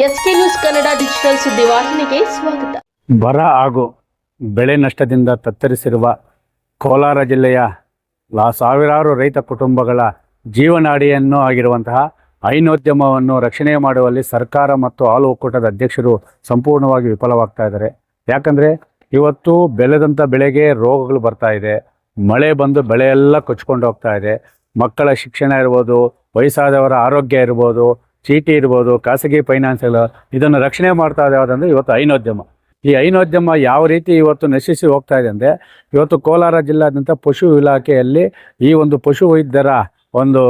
S K news Kannada digital ಸುದ್ದಿವಾಹಿನಿಗೆ ಸ್ವಾಗತ. ಬರ ಹಾಗೂ ಬೆಳೆ ನಷ್ಟದಿಂದ ತತ್ತರಿಸಿರುವ ಕೋಲಾರ ಜಿಲ್ಲೆಯ ಲಾ, ಸಾವಿರಾರು ರೈತ ಕುಟುಂಬಗಳ ಜೀವನಾಡಿಯನ್ನು ಆಗಿರುವಂತಹ ಹೈನೋದ್ಯಮವನ್ನು ರಕ್ಷಣೆ ಮಾಡುವಲ್ಲಿ ಸರ್ಕಾರ ಮತ್ತು ಹಾಲು ಒಕ್ಕೂಟದ ಅಧ್ಯಕ್ಷರು ಸಂಪೂರ್ಣವಾಗಿ ವಿಫಲವಾಗ್ತಾ ಇದ್ದಾರೆ. ಯಾಕಂದರೆ ಇವತ್ತು ಬೆಳೆದಂಥ ಬೆಳೆಗೆ ರೋಗಗಳು ಬರ್ತಾ ಇದೆ. ಮಳೆ ಬಂದು ಬೆಳೆ ಎಲ್ಲ ಕೊಚ್ಕೊಂಡು ಹೋಗ್ತಾ ಇದೆ. ಮಕ್ಕಳ ಶಿಕ್ಷಣ ಇರ್ಬೋದು, ವಯಸ್ಸಾದವರ ಆರೋಗ್ಯ ಇರ್ಬೋದು ಚೀಟಿ ಇರ್ಬೋದು, ಖಾಸಗಿ ಫೈನಾನ್ಸ್ಗಳು ಇದನ್ನು ರಕ್ಷಣೆ ಮಾಡ್ತಾ ಇದೆ ಯಾವುದಂದ್ರೆ ಇವತ್ತು ಐನೋದ್ಯಮ. ಈ ಹೈನೋದ್ಯಮ ಯಾವ ರೀತಿ ಇವತ್ತು ನಶಿಸಿ ಹೋಗ್ತಾ ಇದೆ ಅಂದರೆ, ಇವತ್ತು ಕೋಲಾರ ಜಿಲ್ಲಾದ್ಯಂತ ಪಶು ಇಲಾಖೆಯಲ್ಲಿ ಈ ಒಂದು ಪಶು ವೈದ್ಯರ ಒಂದು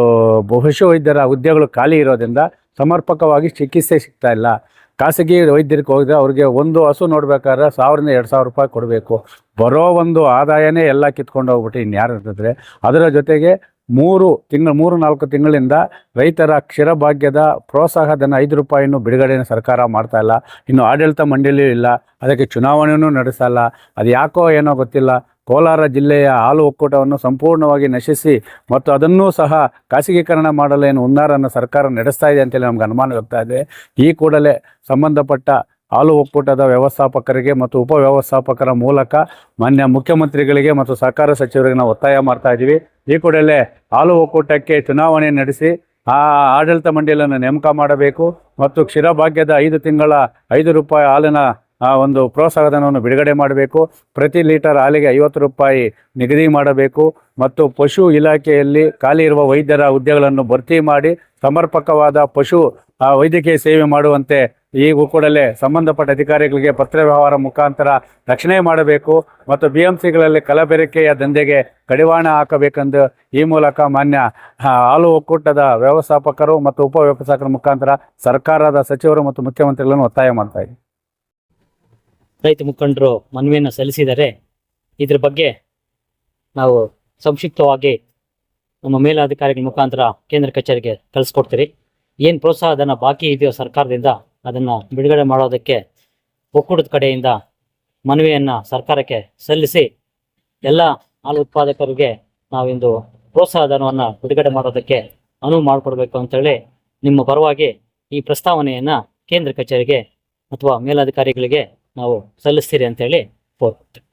ಪಶು ವೈದ್ಯರ ಹುದ್ದೆಗಳು ಖಾಲಿ ಇರೋದ್ರಿಂದ ಸಮರ್ಪಕವಾಗಿ ಚಿಕಿತ್ಸೆ ಸಿಗ್ತಾ ಇಲ್ಲ. ಖಾಸಗಿ ವೈದ್ಯರಿಗೆ ಹೋಗಿದ್ರೆ ಅವ್ರಿಗೆ ಒಂದು ಹಸು ನೋಡ್ಬೇಕಾದ್ರೆ ಸಾವಿರದಿಂದ ಎರಡು ಸಾವಿರ ರೂಪಾಯಿ ಕೊಡಬೇಕು. ಬರೋ ಒಂದು ಆದಾಯನೇ ಎಲ್ಲ ಕಿತ್ಕೊಂಡು ಹೋಗ್ಬಿಟ್ಟು ಇನ್ಯಾರು ಇರ್ತದ್ರೆ ಅದರ ಜೊತೆಗೆ ಮೂರು ತಿಂಗಳು, ಮೂರು ನಾಲ್ಕು ತಿಂಗಳಿಂದ ರೈತರ ಕ್ಷೀರಭಾಗ್ಯದ ಪ್ರೋತ್ಸಾಹಧನ ಐದು ರೂಪಾಯಿಯನ್ನು ಬಿಡುಗಡೆನ ಸರ್ಕಾರ ಮಾಡ್ತಾ ಇಲ್ಲ. ಇನ್ನು ಆಡಳಿತ ಮಂಡಳಿಯೂ ಇಲ್ಲ. ಅದಕ್ಕೆ ಚುನಾವಣೆಯೂ ನಡೆಸಲ್ಲ ಅದು ಯಾಕೋ ಏನೋ ಗೊತ್ತಿಲ್ಲ. ಕೋಲಾರ ಜಿಲ್ಲೆಯ ಹಾಲು ಒಕ್ಕೂಟವನ್ನು ಸಂಪೂರ್ಣವಾಗಿ ನಶಿಸಿ ಮತ್ತು ಅದನ್ನೂ ಸಹ ಖಾಸಗೀಕರಣ ಮಾಡಲು ಏನು ಹುನ್ನಾರನ್ನು ಸರ್ಕಾರ ನಡೆಸ್ತಾ ಇದೆ ಅಂತೇಳಿ ನಮ್ಗೆ ಅನುಮಾನ ವ್ಯಕ್ತ ಇದೆ ಈ ಕೂಡಲೇ ಸಂಬಂಧಪಟ್ಟ ಹಾಲು ಒಕ್ಕೂಟದ ವ್ಯವಸ್ಥಾಪಕರಿಗೆ ಮತ್ತು ಉಪವ್ಯವಸ್ಥಾಪಕರ ಮೂಲಕ ಮಾನ್ಯ ಮುಖ್ಯಮಂತ್ರಿಗಳಿಗೆ ಮತ್ತು ಸಹಕಾರ ಸಚಿವರಿಗೆ ನಾವು ಒತ್ತಾಯ ಮಾಡ್ತಾ ಇದ್ದೀವಿ. ಈ ಕೂಡಲೇ ಹಾಲು ಒಕ್ಕೂಟಕ್ಕೆ ಚುನಾವಣೆ ನಡೆಸಿ ಆ ಆಡಳಿತ ಮಂಡಳಿಯನ್ನು ನೇಮಕ ಮಾಡಬೇಕು ಮತ್ತು ಕ್ಷೀರಭಾಗ್ಯದ ಐದು ತಿಂಗಳ ಐದು ರೂಪಾಯಿ ಹಾಲಿನ ಆ ಒಂದು ಪ್ರೋತ್ಸಾಹಧನವನ್ನು ಬಿಡುಗಡೆ ಮಾಡಬೇಕು. ಪ್ರತಿ ಲೀಟರ್ ಹಾಲಿಗೆ ಐವತ್ತು ರೂಪಾಯಿ ನಿಗದಿ ಮಾಡಬೇಕು ಮತ್ತು ಪಶು ಇಲಾಖೆಯಲ್ಲಿ ಖಾಲಿ ಇರುವ ವೈದ್ಯರ ಹುದ್ದೆಗಳನ್ನು ಭರ್ತಿ ಮಾಡಿ ಸಮರ್ಪಕವಾದ ಪಶು ವೈದ್ಯಕೀಯ ಸೇವೆ ಮಾಡುವಂತೆ ಈ ಕೂಡಲೇ ಸಂಬಂಧಪಟ್ಟ ಅಧಿಕಾರಿಗಳಿಗೆ ಪತ್ರ ವ್ಯವಹಾರ ಮುಖಾಂತರ ರಕ್ಷಣೆ ಮಾಡಬೇಕು ಮತ್ತು ಬಿ ಎಂ ಸಿಗಳಲ್ಲಿ ಕಲಬೆರಕೆಯ ದಂಧೆಗೆ ಕಡಿವಾಣ ಹಾಕಬೇಕೆಂದು ಈ ಮೂಲಕ ಮಾನ್ಯ ಹಾಲು ಒಕ್ಕೂಟದ ವ್ಯವಸ್ಥಾಪಕರು ಮತ್ತು ಉಪ ವ್ಯವಸ್ಥಾಪಕರ ಮುಖಾಂತರ ಸರ್ಕಾರದ ಸಚಿವರು ಮತ್ತು ಮುಖ್ಯಮಂತ್ರಿಗಳನ್ನು ಒತ್ತಾಯ ಮಾಡ್ತಾ ರೈತ ಮುಖಂಡರು ಮನವಿಯನ್ನು ಸಲ್ಲಿಸಿದರೆ ಇದ್ರ ಬಗ್ಗೆ ನಾವು ಸಂಕ್ಷಿಪ್ತವಾಗಿ ನಮ್ಮ ಮೇಲಾಧಿಕಾರಿಗಳ ಮುಖಾಂತರ ಕೇಂದ್ರ ಕಚೇರಿಗೆ ಕಳಿಸ್ಕೊಡ್ತೀರಿ. ಏನು ಪ್ರೋತ್ಸಾಹಧನ ಬಾಕಿ ಇದೆಯೋ ಸರ್ಕಾರದಿಂದ ಅದನ್ನು ಬಿಡುಗಡೆ ಮಾಡೋದಕ್ಕೆ ಒಕ್ಕೂಟದ ಕಡೆಯಿಂದ ಮನವಿಯನ್ನು ಸರ್ಕಾರಕ್ಕೆ ಸಲ್ಲಿಸಿ ಎಲ್ಲ ಹಾಲು ಉತ್ಪಾದಕರಿಗೆ ನಾವಿಂದು ಪ್ರೋತ್ಸಾಹಧನವನ್ನು ಬಿಡುಗಡೆ ಮಾಡೋದಕ್ಕೆ ಅನುವು ಮಾಡಿಕೊಡ್ಬೇಕು ಅಂತೇಳಿ ನಿಮ್ಮ ಪರವಾಗಿ ಈ ಪ್ರಸ್ತಾವನೆಯನ್ನು ಕೇಂದ್ರ ಕಚೇರಿಗೆ ಅಥವಾ ಮೇಲಾಧಿಕಾರಿಗಳಿಗೆ ನಾವು ಸಲ್ಲಿಸ್ತೀರಿ ಅಂತೇಳಿ ಕೋರ್ಕೊಳ್ತೇವೆ